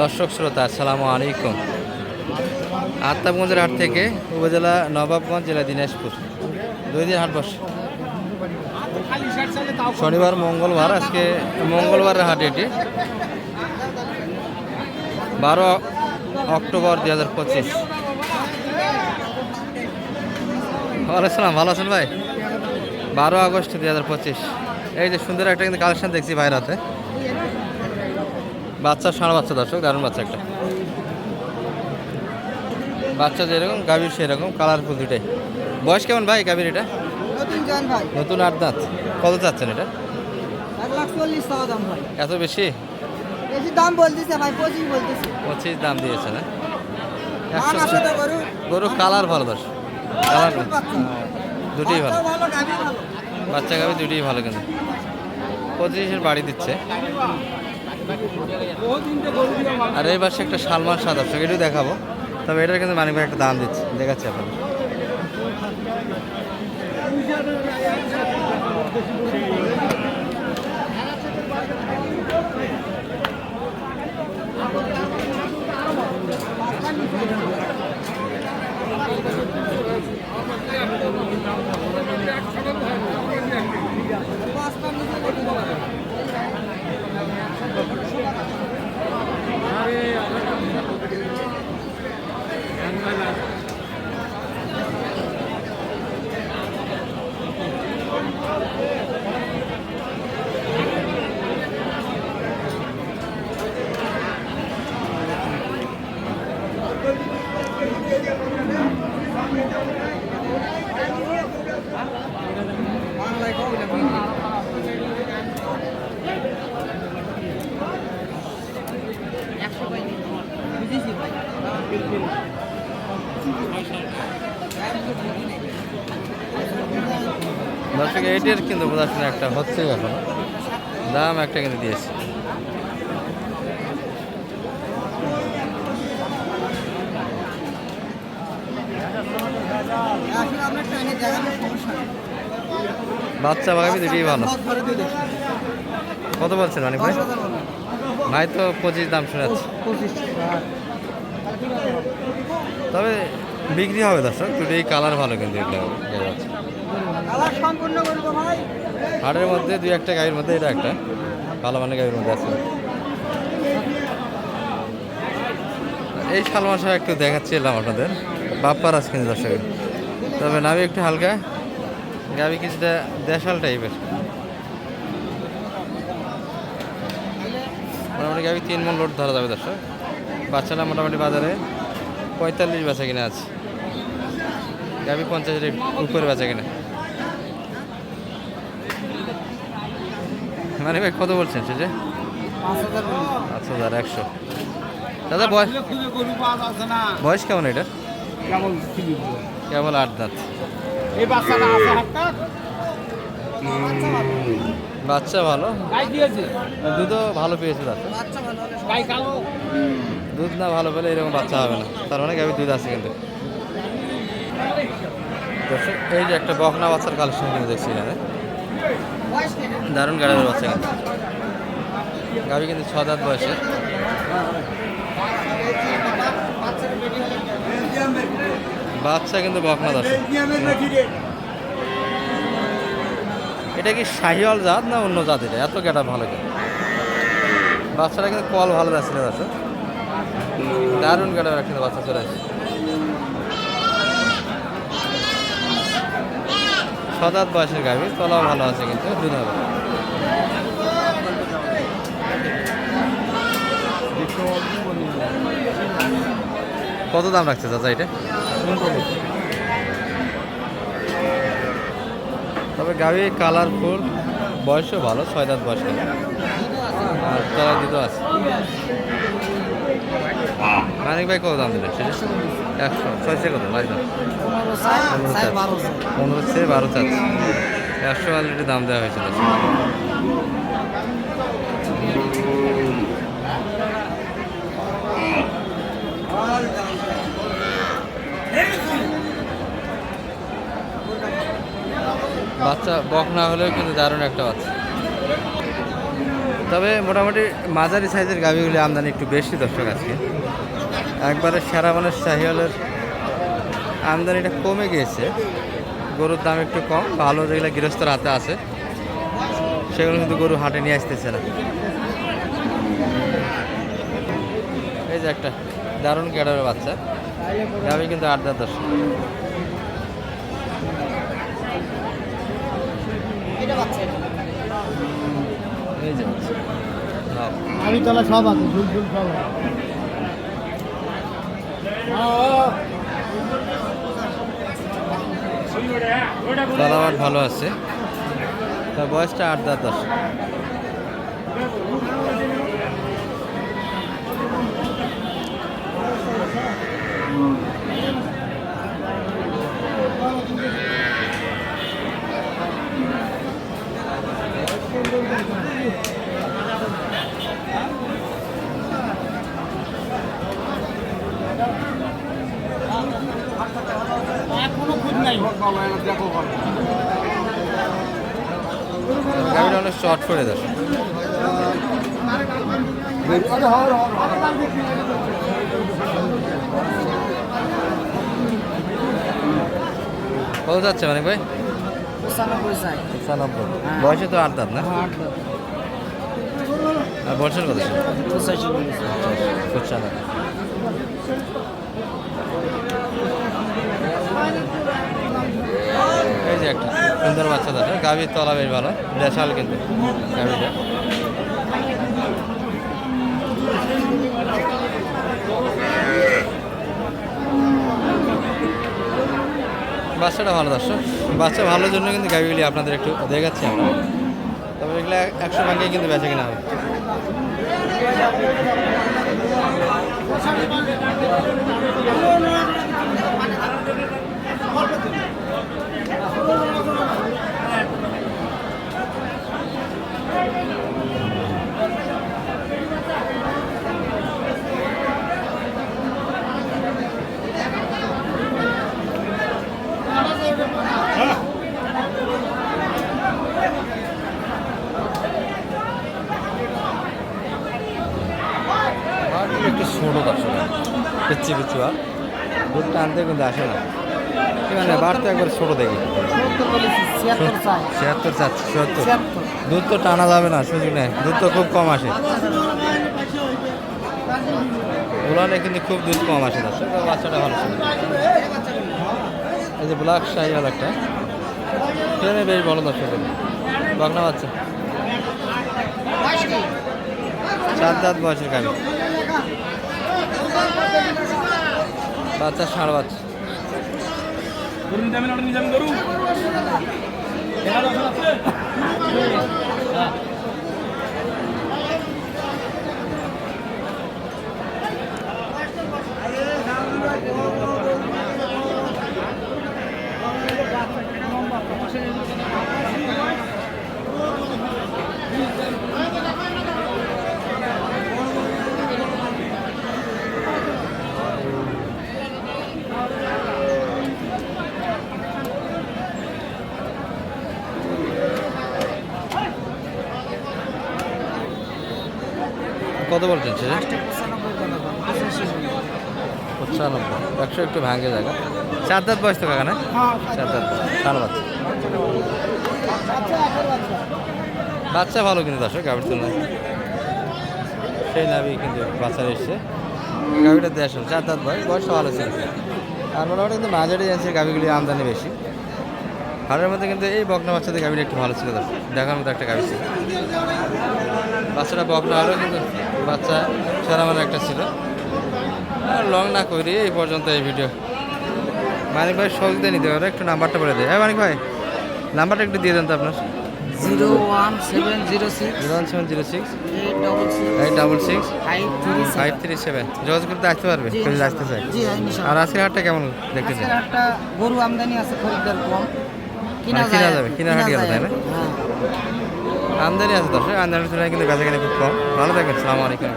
দর্শক শ্রোতা, আসসালামু আলাইকুম। আত্মাবগঞ্জের হাট থেকে উপজেলা নবাবগঞ্জ জেলা দিনাজপুর। দুই দিন হাট বসে। শনিবার, মঙ্গলবার, আজকে মঙ্গলবারের হাট এটি। বারো অক্টোবর দুই হাজার পঁচিশ। ওয়ালাইসালাম ভালো আছেন ভাই? বারো আগস্ট দুই হাজার পঁচিশ। এই যে সুন্দর একটা কিন্তু কালেকশন দেখছি ভাইয়ের হাতে। বাচ্চা ষাঁড় বাচ্চা দর্শক দারুণ বাচ্চা একটা। বাচ্চা যেরকম গাভীর সেরকম কালারফুল দুটাই বয়স কেমন ভাই গাভীর এটা? নতুন আট দাঁত। কত চাচ্ছেন এটা? এত বেশি? দাম বলতেছে ভাই পঁচিশ বলতেছে। পঁচিশ দাম দিয়েছে না? গরু। কালার ভালো দর্শক। কালার দুটোই ভালো। গাভী ভালো বাচ্চা গাভী দুটোই ভালো কিন্তু। পঁচিশের বাড়ি দিচ্ছে। আর এই পাশে একটা সালমান সাদ আছে এটাও দেখাবো। তবে এটার কিন্তু মানিক ভাই একটা দাম দিচ্ছে, দেখাচ্ছি আপনাদের। পাঁচটা দর্শক এইটার কিন্তু বোঝাশোনা একটা হচ্ছে এখন দাম একটা কিন্তু দিয়েছে। বাচ্চা বাগাবি দুটোই ভালো। কত বলছেন মানিক ভাই। ভাই তো পঁচিশ দাম শোনাচ্ছে তবে বিক্রি হবে দর্শক দুটোই কালার ভালো কিন্তু এগুলো হাটের মধ্যে দুই একটা গাড়ির মধ্যে, এটা একটা। ভালো মানে গাড়ির মধ্যে আছে। এই সালমান শাহ একটু দেখাচ্ছিলাম আপনাদের। বাপ্পার আজ কিন্তু দর্শক। তবে নামি একটু হালকা। গাবি কিছুটা দেশাল টাইপের। মোটামুটি গাবি তিন মন লোড ধরা যাবে দর্শক। বাচ্চাটা মোটামুটি বাজারে পঁয়তাল্লিশ বেচা কিনা আছে। গাবি পঞ্চাশের উপরে বেচা কিনা। মানে ভাই কত বলছেন হাজার। বলি। পাঁচ হাজার একশো। দাদা বয়স বয়স কেমন এটা কেবল আট দাঁত? আছে বাচ্চা ভালো। দুধও ভালো পেয়েছে দাদা। দুধ না ভালো পেলে এরকম বাচ্চা হবে না। তার মানে আমি দুধ আছে কিন্তু। এই যে একটা বকনা বাচ্চার কালেকশন কিন্তু দেখছি এখানে। দারুণ গাড়ির বাচ্চা কিন্তু। গাভী কিন্তু ছ দাঁত বয়সে বাচ্চা কিন্তু বকনা দর্শক এটা কি শাহিওয়াল জাত না অন্য জাত এটা? এত গেটা ভালো কেন বাচ্চাটা কিন্তু কল ভালো যাচ্ছে। না দারুণ গেটার কিন্তু বাচ্চা চলে আসছে। সদাত বয়সের গাভী, তলাও ভালো আছে কিন্তু দুধ হবে কত দাম রাখছে চাচা এটা? তবে গাভী কালারফুল, বয়সও ভালো ছয় দাঁত বয়স আর তলা দিতেও আছে। মানিক ভাই কত দাম দিলেন? একশো। ছয়শো কত? পনেরো চেয়ে বারো চাচ্ছে একশো অলরেডি দাম দেওয়া হয়েছিল। বাচ্চা বক না হলেও কিন্তু দারুণ একটা বাচ্চা। তবে মোটামুটি মাঝারি সাইজের গাভিগুলি আমদানি একটু বেশি দর্শক আজকে। একবারে সেরা মানুষ শাহিওয়ালের আমদানিটা কমে গিয়েছে। গরুর দাম একটু কম ভালো যেগুলো গৃহস্থর হাতে আছে সেগুলো কিন্তু গরু হাটে নিয়ে আসতেছে না। এই যে একটা দারুণ ক্যাডারের বাচ্চা গাভি কিন্তু আট দাঁত দশ। এই যে আমি তাহলে সব আছে ঝুল ঝুল সব আছে। তলাবাট ভালো আছে। তার বয়সটা আট দাদ দশ। এখনও নাই। গাড়িটা অনেক শর্ট করে দশ কত যাচ্ছে মানে ভাই? পঁচানব্বই বয়সে তো আট দাঁত না? আর বছর কত পঁচাশি পঁচানব্বই এই যে একটা। সুন্দর বাচ্চা দাদা গাভীর তলা বেশ ভালো। দেশাল কিন্তু গাভীটা। বাচ্চাটা ভালো দর্শক। বাচ্চা ভালোর জন্য কিন্তু গাভিগুলি আপনাদের একটু দেখাচ্ছি আমরা। তবে এগুলো একশো ভাঙ্গে কিন্তু বেচা কিনা হবে আর একটু ছোটো দর্শক পিচ্ছি পিচ্ছি আর দুধটা আনতে কিন্তু আসে না। আছে বাড়তে একবার ছোটো দেখি। ছিয়াত্তর চাচ্ছি সত্তর। ছিয়াত্তর। দুধ তো টানা যাবে না সুযোগ নেই। দুধ তো খুব কম আসে। উলানে কিন্তু খুব দুধ কম আসে না বাচ্চাটা ভালো ছিল। এই যে ব্ল্যাক শাহিওয়াল একটা। ট্রেনে বেশ বড় দর্শক বকনা বাচ্চা। চার দাঁত বয়সের গাড়ি বাচ্চা সাড়ে বাচ্চা। গরু কত বলছেন সে পঁচানব্বই। একশো একটু ভাঙে জায়গা চার দাঁত বয়স তো কাকা না? চার দাঁত ষাঁড় বাচ্চা বাচ্চা ভালো কিন্তু দর্শক গাভীর তুলনায়। সেই নাবি কিন্তু বাচ্চা এসছে। গাভীটা দেশ চার দাঁত বয়স বয়সটা ভালো ছিল। আর মোটামুটি কিন্তু মাঝারি এজেন্সির গাভীগুলি আমদানি বেশি। হাড়ের মধ্যে কিন্তু এই বকনা বাচ্চাদের গাভীটা একটু ভালো ছিল দেখার মতো একটা গাভী ছিল। বাচ্চাটা বকনা হলেও কিন্তু বাচ্চা সেরা মানে একটা ছিল। আর লং না করি এই পর্যন্ত এই ভিডিও মানিক ভাই শখ দিয়ে নিতে পারে একটু নাম্বারটা বলে দেয় হ্যাঁ মানিক ভাই নাম্বারটা একটু দিয়ে দেন তো আপনার। Zero one seven zero six. Zero one seven zero six. Eight double six. Five three seven. যোগাযোগ করতে আসতে পারবে? আসতে চাই আর আজকের হাটটা কেমন আজকের একটা গরু আমদানি আছে খরিদ্দার কম। কিনা মানে কিনা যাবে, কিনা হাট গেলে, তাই না? হ্যাঁ। আমদানি আছে দর্শক আমদানির কিন্তু গাছে কিন্তু খুব কম। ভালো থাকবেন সালামালাইকুম